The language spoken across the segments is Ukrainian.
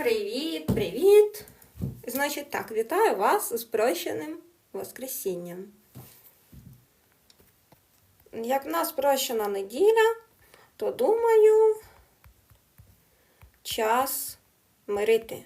Привіт, привіт! Значить так, вітаю вас з прощеним Воскресінням. Як в нас прощена неділя, то думаю, час мирити,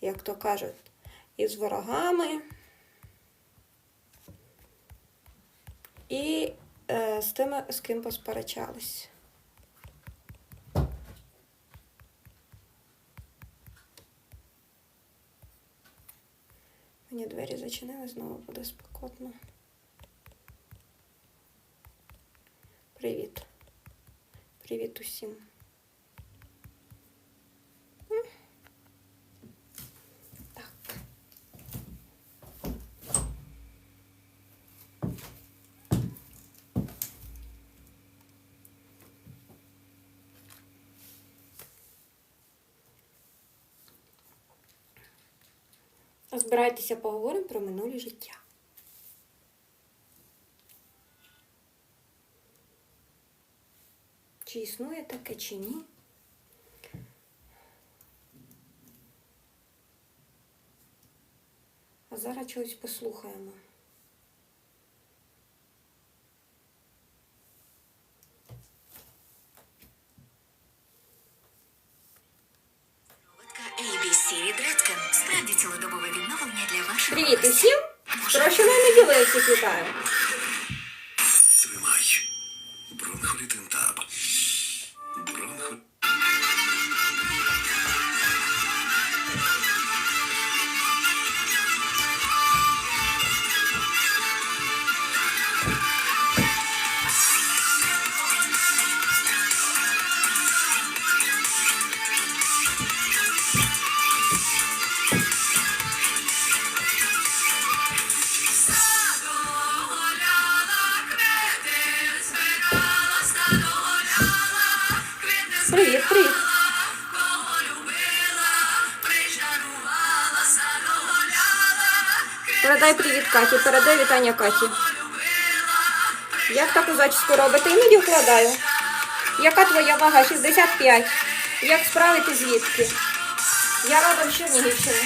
як то кажуть, із ворогами і е, з тими, з ким посперечались. Мені двері зачинили, знову буде спекотно. Привіт. Привіт усім. М. Так. Збирайтеся поговоримо про минулі життя. Чи існує таке, чи ні? А зараз чогось послухаємо. ABC від Redken. Справді вашого Привіт усім! Прощеною неділею ділився вітаю! Каті, передай вітання Каті. Як таку зачіску робите? Іноді вкладаю. Яка твоя вага? 65. Як справити звідки? Я родом з Чернігівщини.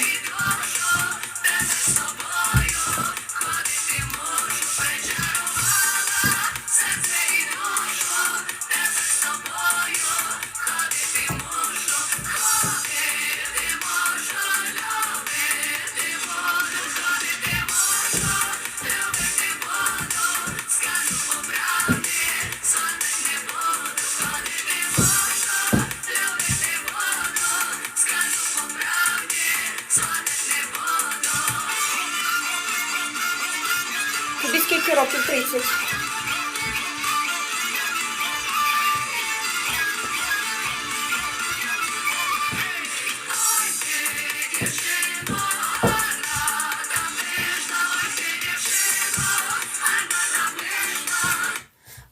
Скільки років? 30.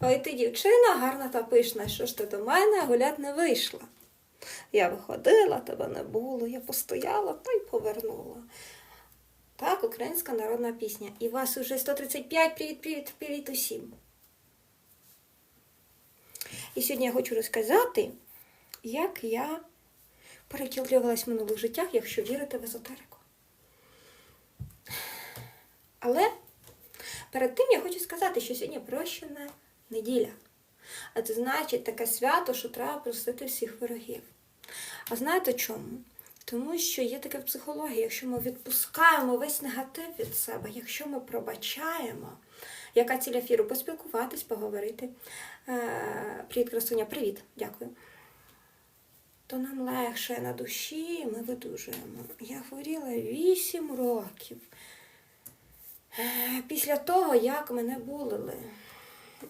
Ой, ти дівчина гарна та пишна, що ж ти до мене гулять не вийшла. Я виходила, тебе не було, я постояла та й повернула. Так, українська народна пісня. І вас уже 135. Привіт, привіт, привіт усім. І сьогодні я хочу розказати, як я перетілювалась в минулих життях, якщо вірити в езотерику. Але перед тим я хочу сказати, що сьогодні прощена неділя. А це значить таке свято, що треба простити всіх ворогів. А знаєте чому? Тому що є таке в психології, якщо ми відпускаємо весь негатив від себе, якщо ми пробачаємо, яка ціль ефіру? Поспілкуватись, поговорити. Е, Привіт, красуня, привіт, дякую. То нам легше на душі, ми видужуємо. Я хворіла 8 років. Е, Після того, як мене булили.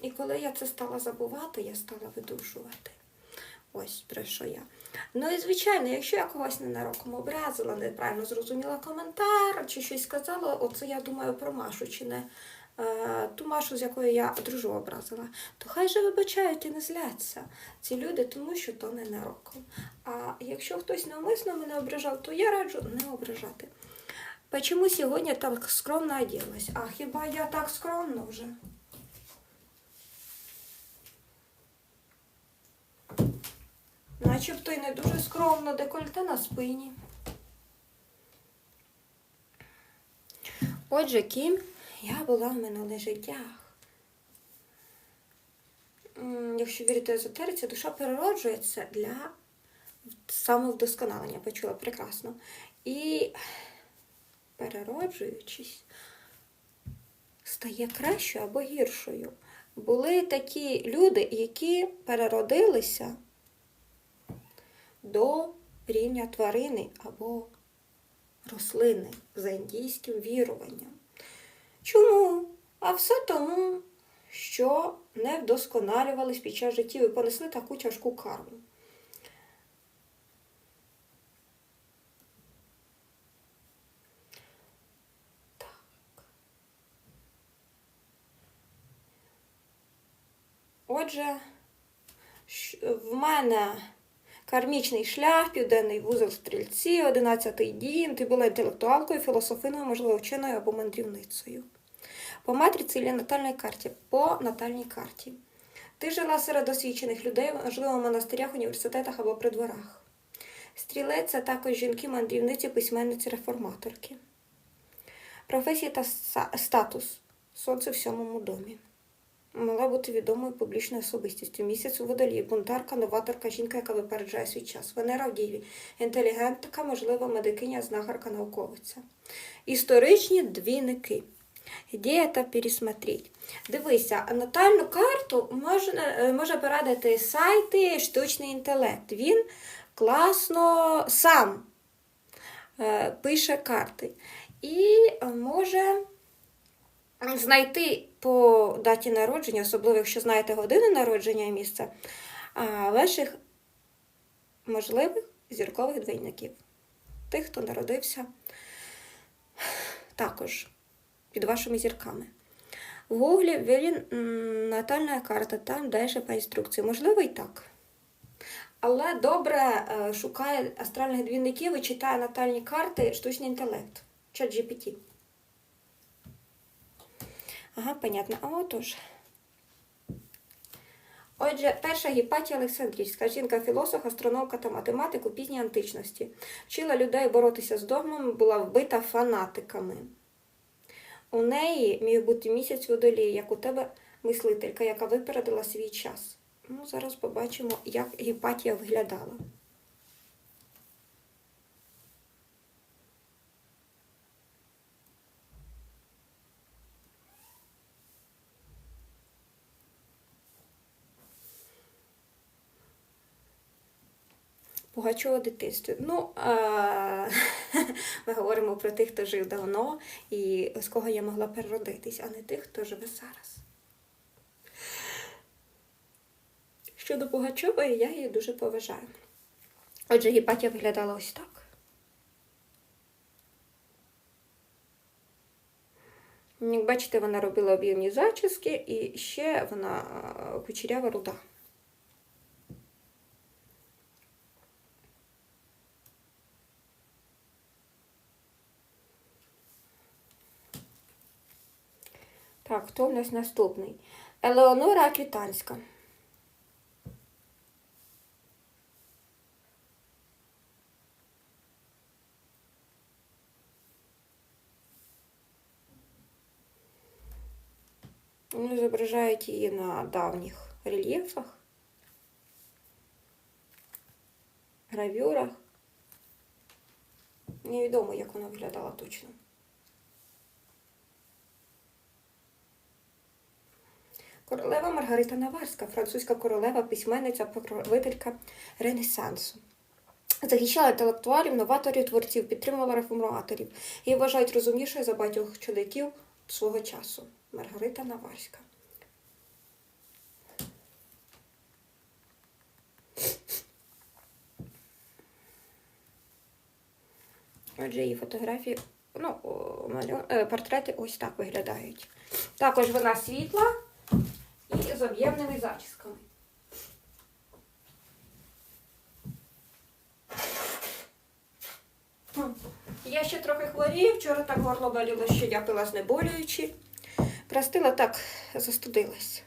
І коли я це стала забувати, я стала видушувати. Ось про що я. Ну і звичайно, якщо я когось ненароком образила, неправильно зрозуміла коментар чи щось сказала, оце я думаю про Машу, чи не е, ту Машу, з якою я дружу образила, то хай же вибачають і не зляться ці люди, тому що то ненароком. А якщо хтось навмисно мене ображав, то я раджу не ображати. Почему сьогодні так скромно оделась? А хіба я так скромно вже? Начебто й не дуже скромно, декольте на спині. Отже, ким я була в минулих життях. Якщо вірити езотериці, душа перероджується для самовдосконалення. Почула прекрасно. І перероджуючись, стає кращою або гіршою. Були такі люди, які переродилися до рівня тварини або рослини за індійським віруванням. Чому? А все тому, що не вдосконалювались під час життя і понесли таку тяжку карму. Отже, в мене кармічний шлях, південний вузол стрільці, одинадцятий дім. Ти була інтелектуалкою, філософиною, можливо, вченою або мандрівницею. По матриці чи натальній карті. По натальній карті. Ти жила серед освічених людей, можливо, в монастирях, університетах або при дворах. Стрілець це також жінки, мандрівниці, письменниці, реформаторки. Професія та статус. Сонце в сьомому домі. Мала бути відомою публічною особистістю. Місяць у водолії, бунтарка, новаторка, жінка, яка випереджає свій час. Венера в діві, інтелігентка, можливо, медикиня, знахарка, науковиця. Історичні двійники. Ідея та пересмотреть. Дивися, натальну карту можна, е, може порадити сайти штучний інтелект. Він класно сам е, пише карти. І е, може знайти по даті народження, особливо якщо знаєте годину народження і місце, ваших можливих зіркових двійників. Тих, хто народився також під вашими зірками. В Гуглі ввели натальна карта, там далі по інструкції. Можливо, і так. Але добре е, шукає астральних двійників і читає натальні карти штучний інтелект. Чат GPT. Ага, понятно. А отож. Отже, перша Гіпатія Олександрівська, жінка-філософ, астрономка та математик у пізній античності. Вчила людей боротися з догмами, була вбита фанатиками. У неї міг бути місяць водолій, як у тебе мислителька, яка випередила свій час. Ну, зараз побачимо, як Гіпатія виглядала. Пугачова дитинстві. Ну, а, ми говоримо про тих, хто жив давно і з кого я могла переродитись, а не тих, хто живе зараз. Щодо Пугачової, я її дуже поважаю. Отже, Гіпатія виглядала ось так. Як бачите, вона робила об'ємні зачіски і ще вона кучерява руда. хто в нас наступний? Елеонора Аквітанська. Вони зображають її на давніх рельєфах, гравюрах. Невідомо, як вона виглядала точно. Королева Маргарита Наварська, французька королева, письменниця, покровителька Ренесансу. Захищала інтелектуалів, новаторів, творців, підтримувала реформаторів. Її вважають розумнішою за багатьох чоловіків свого часу. Маргарита Наварська. Отже, її фотографії, ну, е, портрети ось так виглядають. Також вона світла і з об'ємними зачісками. Я ще трохи хворію, вчора так горло боліло, що я пила знеболюючи. Простила так, застудилась.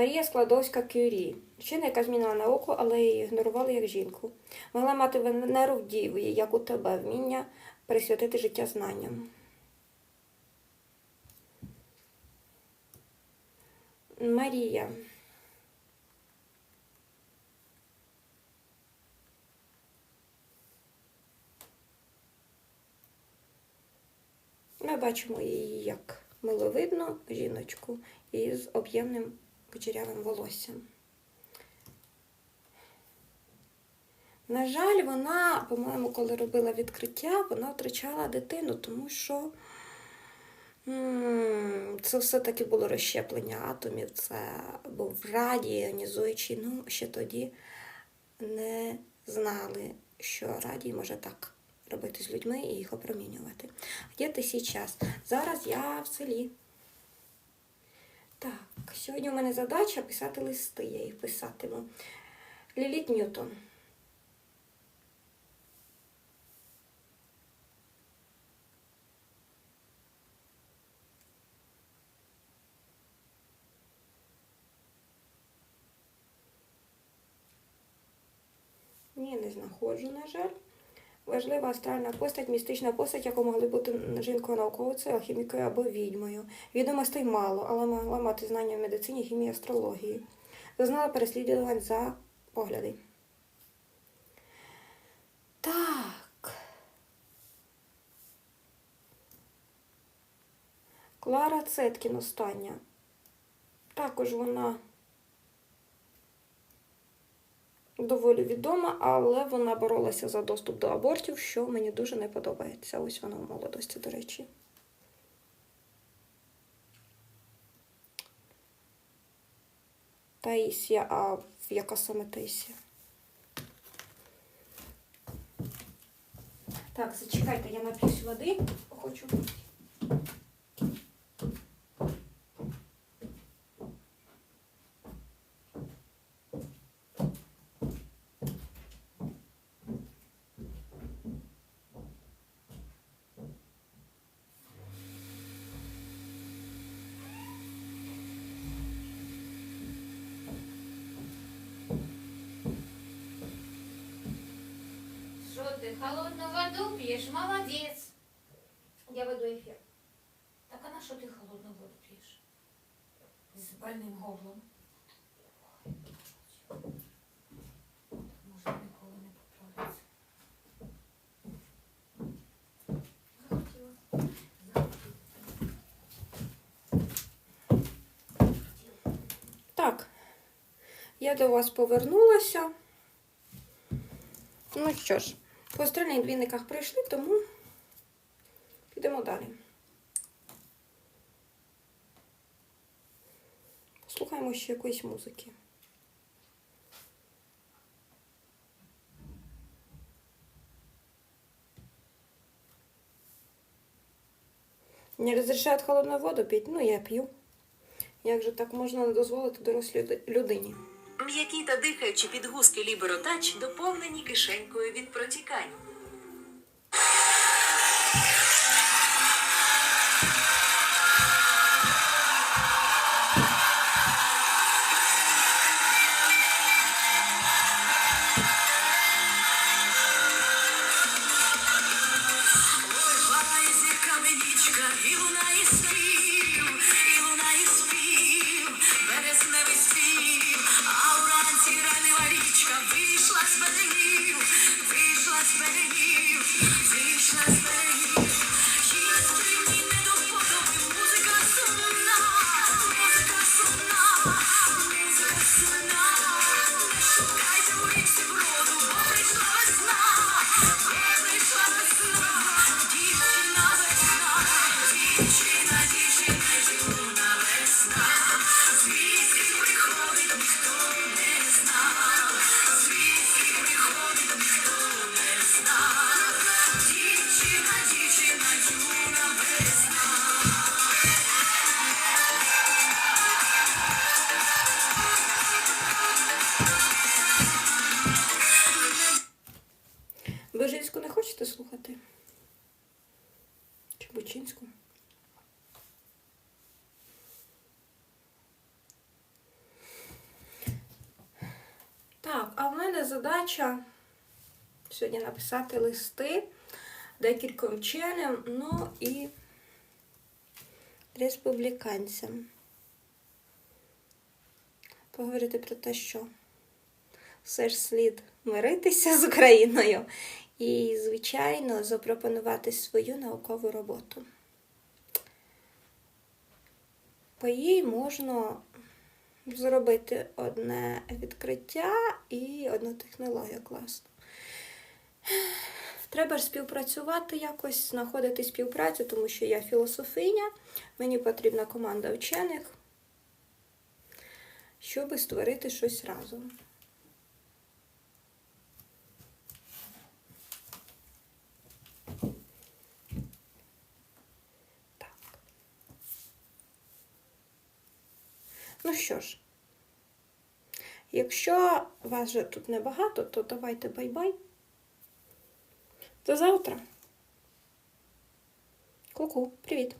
Марія Складовська Кюрі. Вчена, яка змінила науку, але її ігнорували як жінку. Могла мати Венеру в діві, як у тебе, вміння присвятити життя знанням. Марія. Ми бачимо її як миловидну жіночку із об'ємним кучерявим волоссям. На жаль, вона, по-моєму, коли робила відкриття, вона втрачала дитину, тому що це все-таки було розщеплення атомів, це був радій, іонізуючий. Ну, ще тоді не знали, що радій може так робити з людьми і їх опромінювати. Де ти сейчас? Зараз я в селі. Так, сьогодні у мене задача писати листи, я їх писатиму. Ліліт Ньютон. Ні, не знаходжу, на жаль. Важлива астральна постать, містична постать, яку могли бути жінкою науковицею, алхімікою або відьмою. Відомостей мало, але могла мати знання в медицині, хімії, астрології. Зазнала переслідувань за погляди. Так. Клара Цеткін остання. Також вона доволі відома, але вона боролася за доступ до абортів, що мені дуже не подобається. Ось вона в молодості, до речі. Таїсія, а яка саме Таїсія? Так, зачекайте, я нап'юсь води. Хочу. Что воду пьешь? Молодец. Я веду ефір. Так а на що ти холодну воду п'єш? З больним горлом. Може ніколи не поправиться. Захотіла. Так, я до вас повернулася. Ну що ж, по стрільних двійниках прийшли, тому підемо далі. Послухаємо ще якоїсь музики. Не розрішають холодну воду пити? Ну, я п'ю. Як же так можна не дозволити дорослій людині? М'які та дихаючі підгузки Ліберотач доповнені кишенькою від протікань. Сьогодні написати листи декільком вченим, ну і республіканцям. Поговорити про те, що все ж слід миритися з Україною і, звичайно, запропонувати свою наукову роботу. По їй можна зробити одне відкриття і одну технологію класну. Треба ж співпрацювати якось, знаходити співпрацю, тому що я філософиня, мені потрібна команда вчених, щоб створити щось разом. Так. Ну що ж, якщо вас же тут небагато, то давайте бай-бай. До завтра. Ку-ку, привіт.